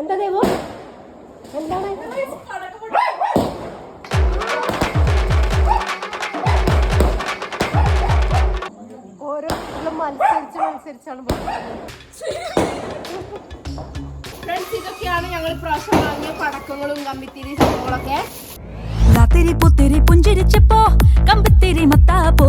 എന്താ ദൈവം? എന്താണ്? ഓരോ കുട്ടികളും മത്സരിച്ച് മത്സരിച്ചാണ് ഫ്രണ്ട്സ് ഇതൊക്കെയാണ് ഞങ്ങൾ പ്രാവശ്യം വാങ്ങിയ പടക്കങ്ങളും കമ്പിത്തിരി സംഭവങ്ങളൊക്കെ. പുത്തിരി പുഞ്ചിരിച്ചപ്പോ കമ്പിത്തിരി മത്താപ്പോ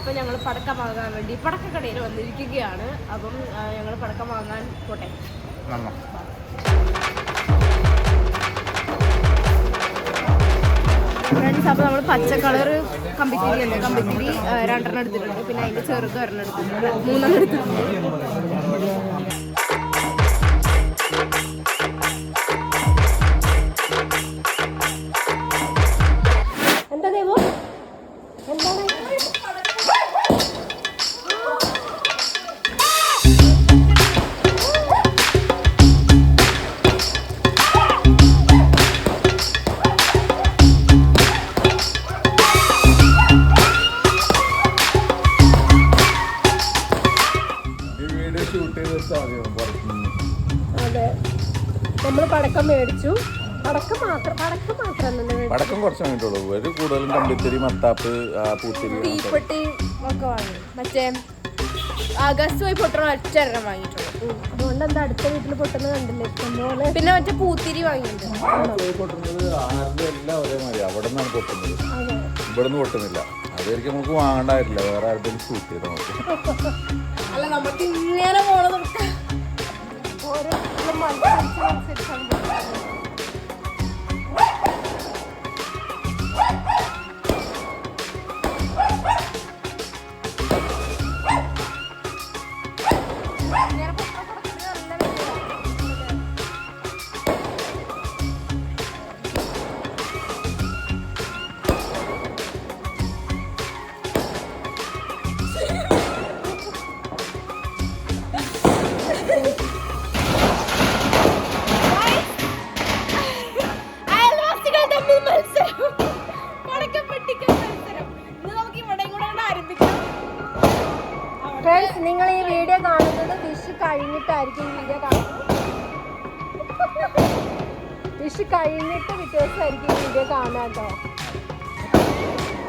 ഫ്രണ്ട്സ് അപ്പം ഞങ്ങൾ പടക്കം വാങ്ങാൻ വേണ്ടി പടക്കക്കടയിൽ വന്നിരിക്കുകയാണ്. അപ്പം ഞങ്ങൾ പടക്കം വാങ്ങാൻ പോട്ടെ. ഫ്രണ്ട്സ് അപ്പോൾ നമ്മൾ പച്ച കളർ കമ്പിത്തിരി ഉണ്ട് കമ്പിത്തിരി രണ്ടെണ്ണം എടുത്തിട്ടുണ്ട്. പിന്നെ അതിന്റെ ചെറുത് ഒരെണ്ണം എടുത്തിട്ടുണ്ട്. മൂന്നെണ്ണം എടുത്തിട്ടുണ്ട്. കുറച്ച് വാങ്ങിയിട്ടുള്ളൂ ഒരു കൂടുതലും കമ്പിത്തിരി മത്താപ്പ് പൂത്തിരി. തീപ്പെട്ടി ഒക്കെ വാങ്ങി. മറ്റേ ആകാശത്ത് പോയി പൊട്ടണ ഒറ്റ എണ്ണം വാങ്ങിയിട്ടുള്ളൂ. അതുകൊണ്ട് എന്താ അടുത്ത വീട്ടിൽ പൊട്ടുന്നത് കണ്ടില്ലേ? ഇഷ്ടംപോലെ പിന്നെ മറ്റേ പൂത്തിരി വാങ്ങിയിട്ടുണ്ട്. പോയി പൊട്ടുന്നത് ആരുടെ എല്ലാം ഒരേമാതിരി അവിടെ നിന്നാണ് പൊട്ടുന്നത്. അതെ. ഇവിടെ നിന്ന് പൊട്ടുന്നില്ല. അതായിരിക്കും നമുക്ക് വാങ്ങണ്ടായിട്ടില്ല. വേറെ ആരുടെയും ഷൂട്ട് ചെയ്താൽ നമുക്ക് അല്ല നമുക്ക് ഇങ്ങനെ പോണത് ഓരോ കുട്ടികളും നിങ്ങൾ ഈ വീഡിയോ കാണുന്നത് വിഷു കഴിഞ്ഞിട്ടായിരിക്കും ഈ വീഡിയോ കാണുന്നത്. വിഷു കഴിഞ്ഞിട്ട് വ്യത്യാസമായിരിക്കും ഈ വീഡിയോ കാണാൻ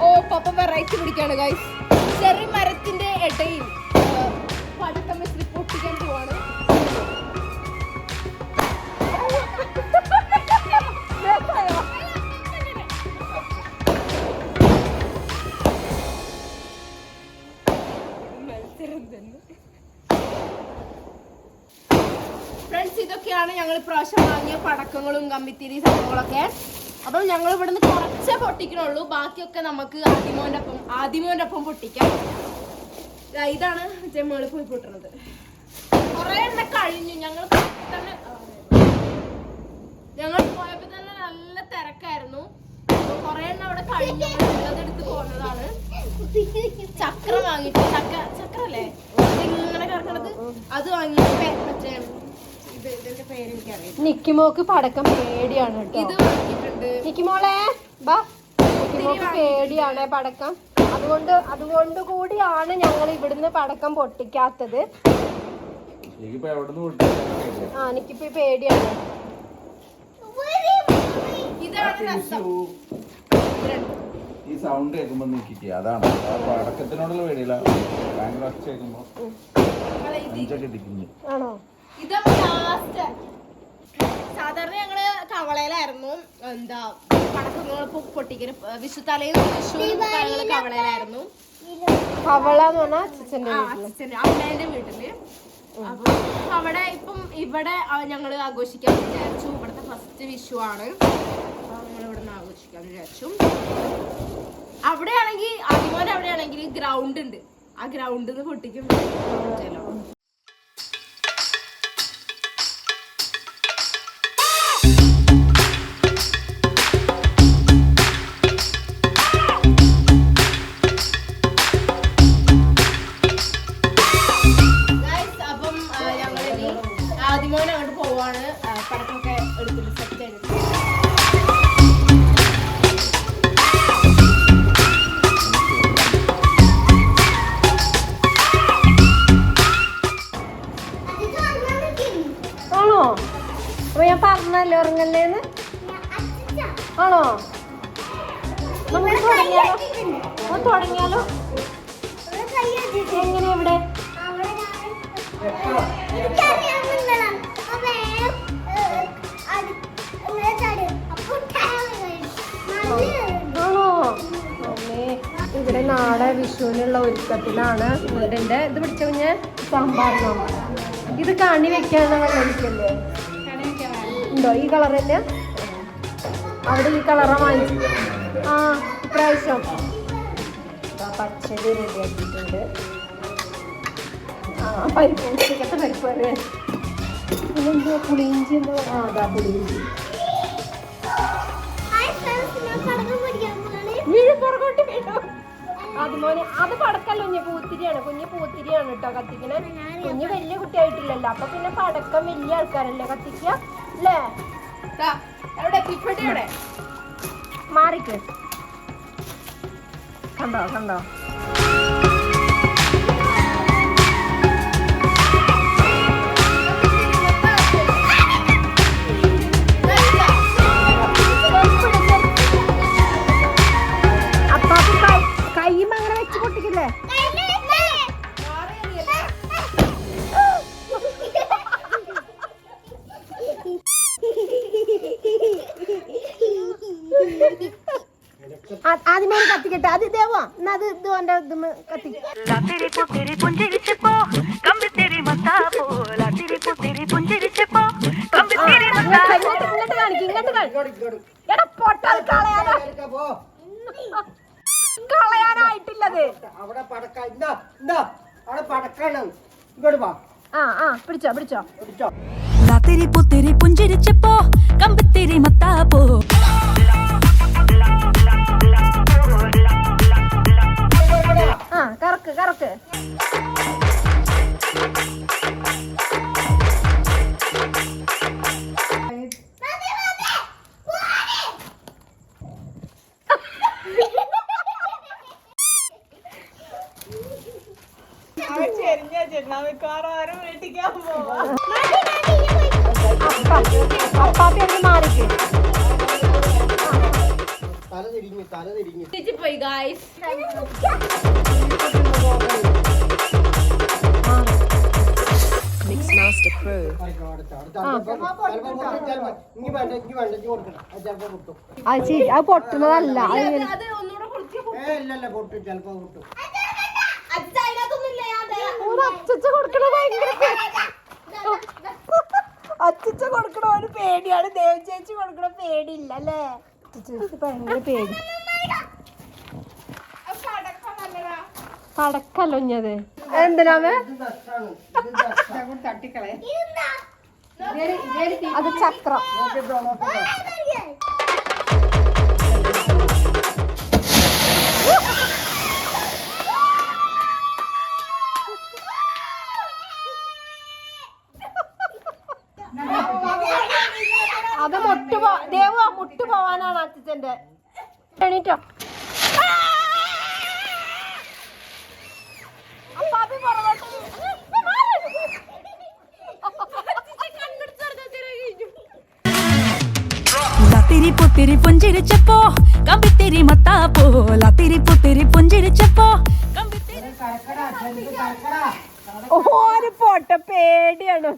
ഓ പപ്പ വെറൈറ്റി പിടിക്കാണ് ഗൈസ് ചെറിയ മരത്തിന്റെ ഇടയിൽ പടക്കം വെച്ചിട്ട് പൊട്ടിക്കാൻ പോവാണ്. ഇതൊക്കെയാണ് ഞങ്ങൾ ഇപ്രാവശ്യം വാങ്ങിയ പടക്കങ്ങളും കമ്പിത്തിരി സംഭവങ്ങളൊക്കെ. അപ്പം ഞങ്ങൾ ഇവിടുന്ന് കുറച്ചേ പൊട്ടിക്കണുള്ളൂ. ബാക്കിയൊക്കെ നമുക്ക് ആദിമോന്റെ ഒപ്പം ആദിമോന്റെ ഒപ്പം പൊട്ടിക്കാം ഇതാണ് ജമ്മുകൾ പോയി പൊട്ടുന്നത് കുറേ എണ്ണ കഴിഞ്ഞു. ഞങ്ങൾ തന്നെ ഞങ്ങൾ പോയപ്പോ തന്നെ നല്ല തിരക്കായിരുന്നു. കുറേ എണ്ണ അവിടെ കഴിഞ്ഞു. അതെടുത്ത് പോകുന്നതാണ് ചക്ര വാങ്ങിട്ട് ചക്ര ചക്രല്ലേ? ഇങ്ങനെ കിടക്കണത് അത് വാങ്ങിയിട്ട് മറ്റേ ഇതിന്റെ പേര് എനിക്കറിയാം നിക്കിമോക്ക് പടക്കം പേടിയാണ് ഇത് കേട്ടോ വാങ്ങിയിട്ടുണ്ട് നിക്കിമോളെ ബാ. നിക്കിമോക്ക് പേടിയാണ് പടക്കം അതുകൊണ്ട് അതുകൊണ്ട് കൂടിയാണ് ഞങ്ങൾ ഇവിടുന്ന് പടക്കം പൊട്ടിക്കാത്തത്. എനിക്കിപ്പോ എവിടെ നിന്ന് പൊട്ടിയാലും ആ എനിക്കിപ്പോ ഈ പേടിയാണ്. ഇതാണ് രസം. ഈ സൗണ്ട് കേൾക്കുമ്പോ നിൽക്കിക്കുക അതാണ്. പടക്കത്തിനോടുള്ള പേടിയില്ല. ഭയങ്കര ഒച്ച കേൾക്കുമ്പോൾ അതെ, ഇത് അഞ്ചൊക്കെ ഇടിക്കുന്നു ആണോ? ലാസ്റ്റ് സാധാരണ ഞങ്ങൾ കവളയിലായിരുന്നു എന്താ പടക്കങ്ങൾ പൊട്ടിക്കൽ വിഷു തലേന്ന് വിഷു ഞങ്ങൾ കവളയിലായിരുന്നു. കവള എന്ന് പറഞ്ഞാൽ അച്ഛന്റെ അമ്മേന്റെ വീട്ടിൽ. അപ്പൊ അവിടെ ഇപ്പം ഇവിടെ ഞങ്ങൾ ആഘോഷിക്കാൻ വിചാരിച്ചു. ഇവിടുത്തെ ഫസ്റ്റ് വിഷു ആണ്. അപ്പൊ ഞങ്ങൾ ഇവിടെ നിന്ന് ആഘോഷിക്കാൻ വിചാരിച്ചു. അവിടെയാണെങ്കിൽ അതുപോലെ അവിടെയാണെങ്കിൽ ഗ്രൗണ്ട് ഉണ്ട്. ആ ഗ്രൗണ്ടിൽ നിന്ന് പൊട്ടിക്കും. തുടങ്ങിയാലോ? എങ്ങനെ ഇവിടെ? ഇവിടെ നാളെ വിഷുവിനുള്ള ഒരുക്കത്തിലാണ് വീടിന്റെ ഇത് പിടിച്ച കുഞ്ഞ്? സാമ്പാറിനോ ഇത് കണി വെക്കാന്ന് വെള്ളരിക്കല്ലേ ഉണ്ടോ? ഈ കളർ തന്നെ അവിടെ ഈ കളറാ വാങ്ങിച്ചു ആ ഇപ്രാവശ്യം. പച്ചടി റെഡിയാക്കിയിട്ടുണ്ട്. ആ പരിപ്പ് ഉച്ചക്കത്തെ പരിപ്പ് കറി പിന്നെന്തോ പുളിയിഞ്ചി എന്തോ? ആ അതാ പുളിയിഞ്ചി. വീഴും പടക്കല്ല കുഞ്ഞ് പൂത്തിരിയാണ്. കുഞ്ഞ് പൂത്തിരിയാണ് കേട്ടോ കത്തിക്കണ. കുഞ്ഞ് വലിയ കുട്ടിയായിട്ടില്ലല്ലോ. അപ്പൊ പിന്നെ പടക്കം വലിയ ആൾക്കാരല്ലേ കത്തിക്കേ അല്ലേ? എവിടെ? എവിടെ 看到，看到。അതിനോട് കത്തിക്കട്ടെ. അത് ദേവാ അത് ഇത് അവിടെ പടക്ക ഇന്നാ ഇന്നാ അവിടെ ഇങ്ങോട്ട് വാ. ആ ആ പിടിച്ചോ പിടിച്ചോ. പിടിച്ചോ. പുഞ്ചിരിച്ചപ്പോ കമ്പിത്തിരി മത്താപ്പോ കറക്ക് കറക്ക് അപ്പാപ്പി ഒന്ന് മാറിക്ക് തല തിരിഞ്ഞു തിരിഞ്ഞു പോയി ഗായ്സ് അത് പൊട്ടുന്നതല്ല. അച്ചച്ച കൊടുക്കണ ഭയങ്കര അച്ചച്ച കൊടുക്കണ ഒരു പേടിയാണ്. ദേവ് ചേച്ചി കൊടുക്കണ പേടിയില്ല അല്ലേ? ഭയങ്കര പേടി പടക്കല്ലോ ഇഞ്ഞത് എന്തിനാമേ അത് ചക്രം. കമ്പിത്തിരി പുത്തിരി പുഞ്ചിരിച്ചപ്പോ കമ്പിത്തിരി മത്താ പോല തിരി പുത്തിരി പുഞ്ചിരിച്ചപ്പോ ഓര് പോട്ടെ പേടിയാണ്.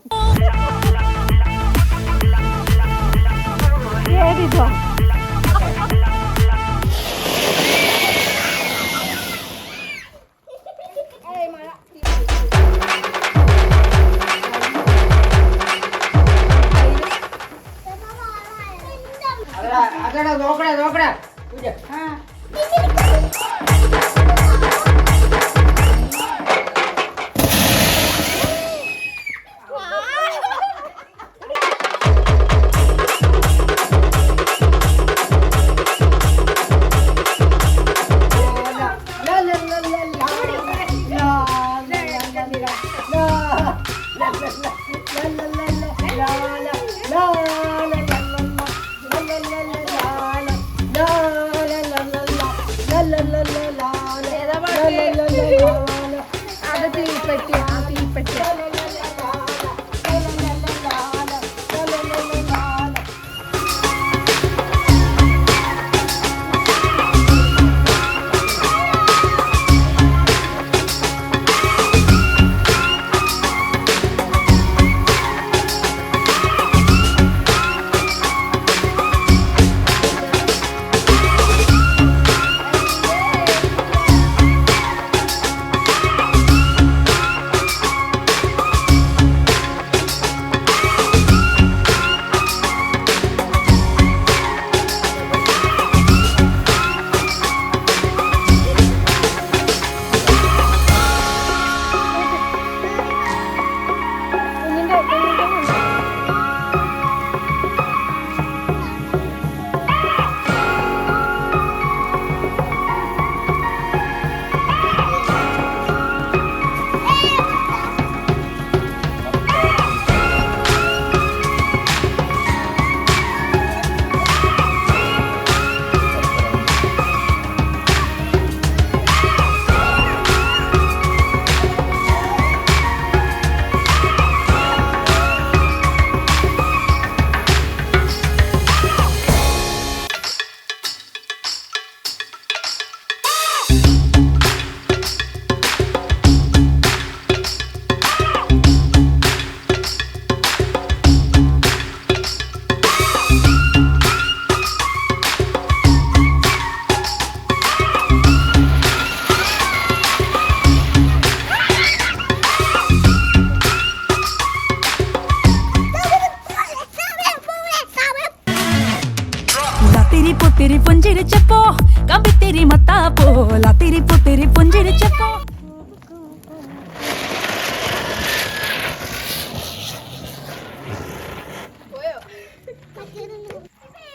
ശരി não obrigado.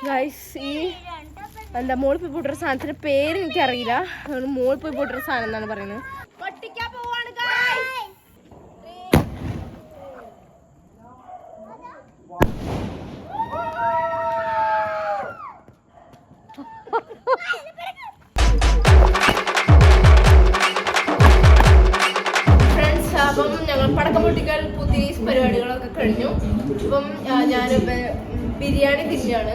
ഗൈസ് ഈ എന്താ മോൾ പോയി പൊട്ടുന്ന സാധനത്തിന്റെ പേര് എനിക്കറിയില്ല. അതുകൊണ്ട് മോൾ പോയി പൊട്ടുന്ന സാധനം എന്നാണ് പറയുന്നത്. അപ്പം പരിപാടികളൊക്കെ കഴിഞ്ഞു. ഇപ്പം ഞാൻ ബിരിയാണി തിരിയാണ്.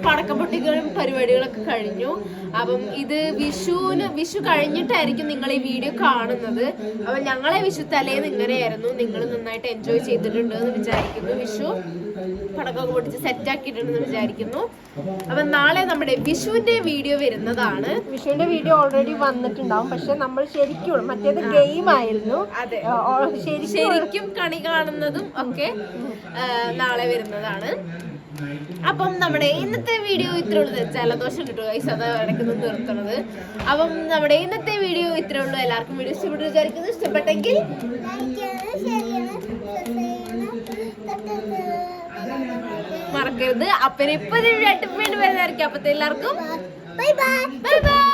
അച്ഛൻ ഉറങ്ങി പടക്കം പൊട്ടിക്കലും പരിപാടികളൊക്കെ കഴിഞ്ഞു. അപ്പം ഇത് വിഷുവിന് വിഷു കഴിഞ്ഞിട്ടായിരിക്കും നിങ്ങൾ ഈ വീഡിയോ കാണുന്നത്. അപ്പം ഞങ്ങളെ വിഷു തലേന്ന് ഇങ്ങനെയായിരുന്നു. നിങ്ങൾ നന്നായിട്ട് എൻജോയ് ചെയ്തിട്ടുണ്ട് എന്ന് വിചാരിക്കുന്നു വിഷു. പടക്കമൊക്കെ പൊട്ടിച്ച് സെറ്റ് ആക്കിയിട്ടുണ്ടെന്ന് വിചാരിക്കുന്നു. അപ്പം നാളെ നമ്മുടെ വിഷുവിന്റെ വീഡിയോ വരുന്നതാണ്. വിഷുവിന്റെ വീഡിയോ ഓൾറെഡി വന്നിട്ടുണ്ടാവും. പക്ഷെ നമ്മൾ ശരിക്കും മറ്റേത് ഗെയിം ആയിരുന്നു. അതെ. ശരിക്കും കണി കാണുന്നതും ഒക്കെ നാളെ വരുന്നതാണ്. അപ്പം നമ്മുടെ ഇന്നത്തെ വീഡിയോ ഇത്ര ഉള്ളത് ജലദോഷം കിട്ടുക ഗൈസ് അത് ഇടയ്ക്കൊന്ന് നിർത്തുന്നത് അപ്പം നമ്മുടെ ഇന്നത്തെ വീഡിയോ ഇത്ര ഉള്ളൂ. എല്ലാവർക്കും വീഡിയോ ഇഷ്ടപ്പെട്ടു വിചാരിക്കുന്നു. ഇഷ്ടപ്പെട്ടെങ്കിൽ മറക്കരുത്. അപ്പനെ ഇപ്പൊ വീണ്ടും വരുന്നതായിരിക്കും. അപ്പത്തെ എല്ലാവർക്കും ബൈ ബൈ